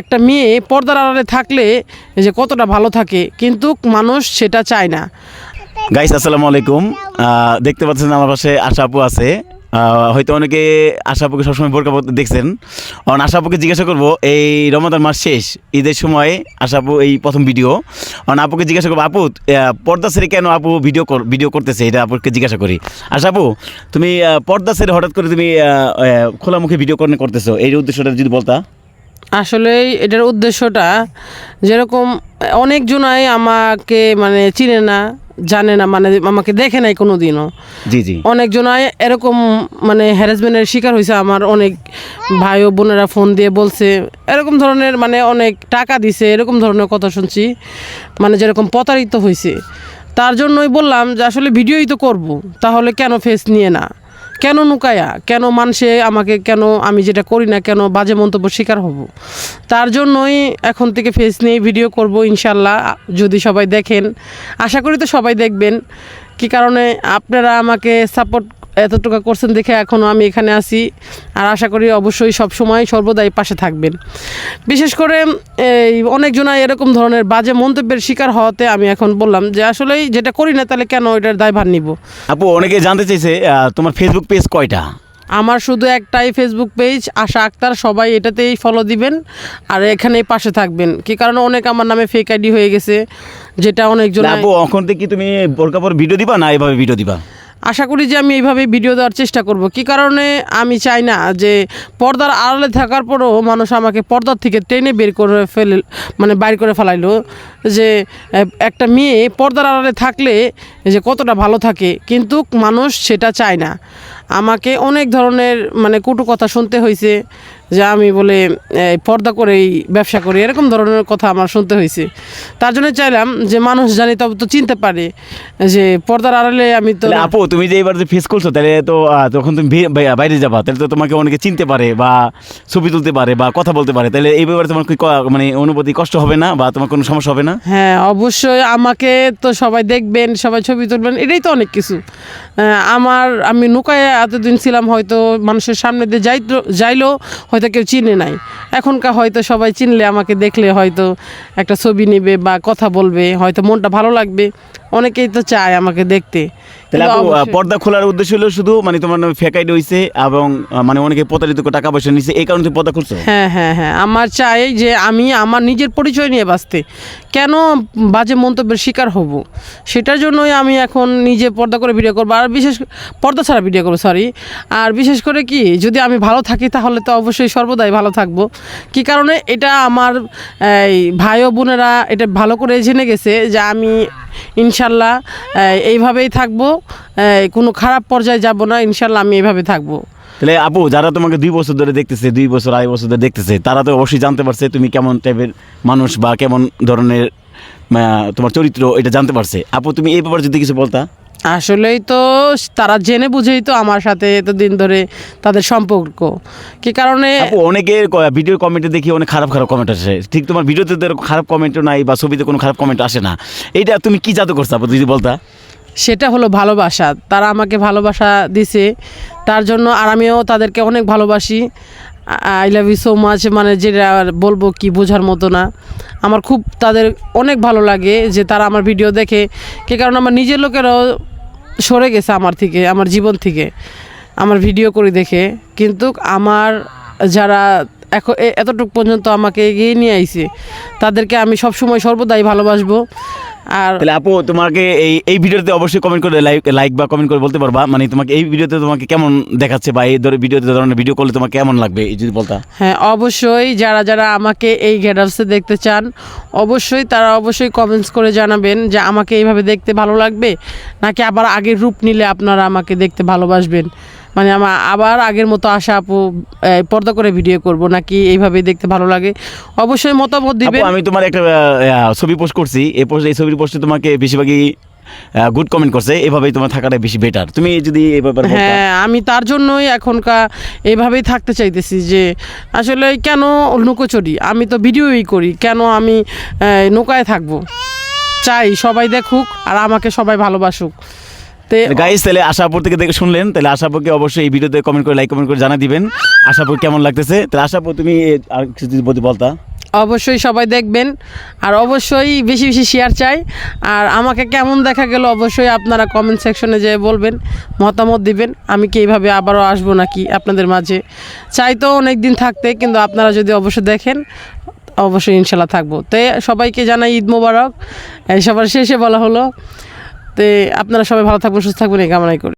একটা মেয়ে পর্দার আড়ালে থাকলে যে কতটা ভালো থাকে, কিন্তু মানুষ সেটা চায় না। গাইস আসসালামু আলাইকুম। দেখতে পাচ্ছেন আমার পাশে আশা আপু আছে। হয়তো অনেকে আশাপুকে সবসময় বোরকা পরতে দেখছেন। কারণ আশা আপুকে জিজ্ঞাসা করব, এই রমাদান মাস শেষ, ঈদের সময় আশাপু এই প্রথম ভিডিও কারণ আপুকে জিজ্ঞাসা করব, আপু পর্দা সেরে কেন আপু ভিডিও ভিডিও করতেছে, এটা আপুকে জিজ্ঞাসা করি। আশা আপু, তুমি পর্দা সেরে হঠাৎ করে তুমি খোলামুখে ভিডিও করে করতেছো, এই উদ্দেশ্যটা যদি বলতা। আসলে এটার উদ্দেশ্যটা যেরকম অনেকজনাই আমাকে মানে চিনে না জানে না মানে আমাকে দেখে নাই কোনো দিনও জি। জি অনেকজনাই এরকম মানে হ্যারাসমেন্টের শিকার হয়েছে আমার অনেক ভাই ও বোনেরা ফোন দিয়ে বলছে এরকম ধরনের মানে অনেক টাকা দিছে এরকম ধরনের কথা শুনছি মানে যেরকম প্রতারিত হয়েছে তার জন্যই বললাম যে আসলে ভিডিওই তো করব তাহলে কেন ফেস নিয়ে না? কেন নুকায়া? কেন মানুষে আমাকে কেন আমি যেটা করি না কেন বাজে মন্তব্য শিকার হব? তার জন্যই এখন থেকে ফেস নিয়ে ভিডিও করব ইনশাল্লাহ যদি সবাই দেখেন। আশা করি তো সবাই দেখবেন। কি কারণে আপনারা আমাকে সাপোর্ট এতটুকু করছেন দেখে এখনও আমি এখানে আছি। আর আশা করি অবশ্যই সব সময় সর্বদাই পাশে থাকবেন। বিশেষ করে এই অনেকজনাই এরকম ধরনের বাজে মন্তব্যের শিকার হওয়াতে আমি এখন বললাম যে আসলেই যেটা করি না তাহলে কেন এটার দায়ভার নিব? আপু অনেকে জানতে চাইছে তোমার ফেসবুক পেজ কয়টা? আমার শুধু একটাই ফেসবুক পেজ আশা আক্তার সবাই এটাতেই ফলো দিবেন আর এখানেই পাশে থাকবেন। কি কারণে অনেক আমার নামে ফেক আইডি হয়ে গেছে যেটা অনেকজন আপু এখন থেকে কি তুমি বোরকা পর ভিডিও দিবা না এভাবে ভিডিও দিবা? আশা করি যে আমি এইভাবে ভিডিও দেওয়ার চেষ্টা করব। কি কারণে? আমি চাই না যে পর্দার আড়ালে থাকার পরও মানুষ আমাকে পর্দার থেকে টেনে বের করে ফেলে মানে বাইর করে ফেলাইলো যে একটা মেয়ে পর্দার আড়ালে থাকলে যে কতটা ভালো থাকে, কিন্তু মানুষ সেটা চায় না। আমাকে অনেক ধরনের মানে কটু কথা শুনতে হয়েছে যে আমি বলে এই পর্দা করেই ব্যবসা করি এরকম ধরনের কথা আমার শুনতে হয়েছে। তার জন্য চাইলাম যে মানুষ জানি তবে তো চিনতে পারে যে পর্দার আড়ালে আমি তো আপু তুমি যে এবার যে ফেস করছ তাহলে তো তখন তুমি বাইরে যাবা তাহলে তো তোমাকে অনেকে চিনতে পারে বা ছবি তুলতে পারে বা কথা বলতে পারে। তাহলে এই ব্যাপারে তোমার মানে অনুভূতি কষ্ট হবে না বা তোমার কোনো সমস্যা হবে না? হ্যাঁ অবশ্যই আমাকে তো সবাই দেখবেন সবাই ছবি তুলবেন এটাই তো অনেক কিছু। আমার আমি নুকায় এতদিন ছিলাম হয়তো মানুষের সামনে দিয়ে যাইতো যাইলেও হয়তো কেউ চিনে নাই। এখনকার হয়তো সবাই চিনলে আমাকে দেখলে হয়তো একটা ছবি নেবে বা কথা বলবে, হয়তো মনটা ভালো লাগবে। অনেকেই তো চায় আমাকে দেখতে। তাহলে আপু পর্দা খোলার উদ্দেশ্য হলো শুধু মানে তোমার নামে ফেক আইডি হয়েছে এবং মানে অনেকে প্রতারিত করে টাকা পয়সা নিচ্ছে এই কারণে পর্দা খুলছো? হ্যাঁ হ্যাঁ হ্যাঁ। আমার চাই যে আমি আমার নিজের পরিচয় নিয়ে বাঁচতে। কেন বাজে মন্তব্যের শিকার হব? সেটার জন্যই আমি এখন নিজে পর্দা করে ভিডিও করব। আর বিশেষ পর্দা ছাড়া ভিডিও করব সরি আর বিশেষ করে কি যদি আমি ভালো থাকি তাহলে তো অবশ্যই সর্বদাই ভালো থাকব। কি কারণে? এটা আমার এই ভাই ও বোনেরা এটা ভালো করে জেনে গেছে যে আমি ইনশাল্লাহ এইভাবেই থাকব। কোনো খারাপ পর্যায়ে যাব না, ইনশাল্লাহ আমি এইভাবে থাকব। তাহলে আপু, যারা তোমাকে দুই বছর ধরে দেখতেছে, দুই বছর, আড়াই বছর ধরে দেখতেছে, তারা তো অবশ্যই জানতে পারছে তুমি কেমন টাইপের মানুষ বা কেমন ধরনের তোমার চরিত্র, এটা জানতে পারছে। আপু, তুমি এই ব্যাপারে যদি কিছু বলতা। আসলেই তো তারা জেনে বুঝেই তো আমার সাথে এতদিন ধরে তাদের সম্পর্ক। কি কারণে অনেকের ভিডিও কমেন্টে দেখি অনেক খারাপ খারাপ কমেন্ট আসে। ঠিক তোমার ভিডিওতে তো খারাপ কমেন্টও নাই বা ছবিতে কোনো খারাপ কমেন্ট আসে না। এইটা তুমি কি জাদু করছ আপু যদি বলতা? সেটা হলো ভালোবাসা। তারা আমাকে ভালোবাসা দিছে। তার জন্য আর আমিও তাদেরকে অনেক ভালোবাসি। I love you so much মানে যেটা আর বলব কি বোঝার মতো না। আমার খুব তাদের অনেক ভালো লাগে যে তারা আমার ভিডিও দেখে। কে কারণ আমার নিজের লোকেরাও সরে গেছে আমার থেকে, আমার জীবন থেকে, আমার ভিডিও করে দেখে। কিন্তু আমার যারা এখন এতটুকু পর্যন্ত আমাকে এগিয়ে নিয়ে আইছে, তাদেরকে আমি সবসময় সর্বদাই ভালোবাসবো। আর তাহলে আপু তোমাকে এই এই ভিডিওতে অবশ্যই কমেন্ট করে লাইক লাইক বা কমেন্ট করে বলতে পারবা। মানে তোমাকে এই ভিডিওতে তোমাকে কেমন দেখাচ্ছে বা এই ধরে ভিডিওতে ধরনের ভিডিও করলে তোমাকে কেমন লাগবে এই যদি বলতা? হ্যাঁ অবশ্যই যারা যারা আমাকে এই গেটার্সে দেখতে চান অবশ্যই তারা অবশ্যই কমেন্টস করে জানাবেন যে আমাকে এইভাবে দেখতে ভালো লাগবে নাকি আবার আগের রূপ নিলে আপনারা আমাকে দেখতে ভালোবাসবেন। মানে আমার আবার আগের মতো আশা আপু পর্দা করে ভিডিও করব নাকি এইভাবে দেখতে ভালো লাগে? অবশ্যই মতামত দিবেন। আমি তোমার একটা ছবি পোস্ট করছি। এই পোস্ট এই ছবির পোস্টে তোমাকে বেশিরভাগই গুড কমেন্ট করছে। এভাবেই তোমার থাকাটা বেশি বেটার তুমি যদি এই ব্যাপারে। হ্যাঁ আমি তার জন্যই এখনকার এইভাবেই থাকতে চাইতেছি যে আসলে কেন নৌকোচুরি আমি তো ভিডিওই করি। কেন আমি নৌকায় থাকব? চাই সবাই দেখুক আর আমাকে সবাই ভালোবাসুক। গাইস তাহলে আশাপুর থেকে দেখে শুনলেন তাহলে আশাপুরকে অবশ্যই এই ভিডিওতে কমেন্ট করে লাইক কমেন্ট করে জানা দিবেন। আশাপুর কেমন লাগতেছে? তাহলে আশাপুর তুমি আর কিছু যদি বলতে অবশ্যই সবাই দেখবেন আর অবশ্যই বেশি বেশি শেয়ার চাই। আর আমাকে কেমন দেখা গেল অবশ্যই আপনারা কমেন্ট সেকশনে যেয়ে বলবেন মতামত দিবেন আমি কি এইভাবে আবারও আসব নাকি আপনাদের মাঝে। চাই তো অনেক দিন থাকতে কিন্তু আপনারা যদি অবশ্যই দেখেন অবশ্যই ইনশাল্লাহ থাকব। তো সবাইকে জানাই ঈদ মোবারক। সবার শেষে বলা হলো তো আপনারা সবাই ভালো থাকবেন সুস্থ থাকবেন এই কামনাই করি।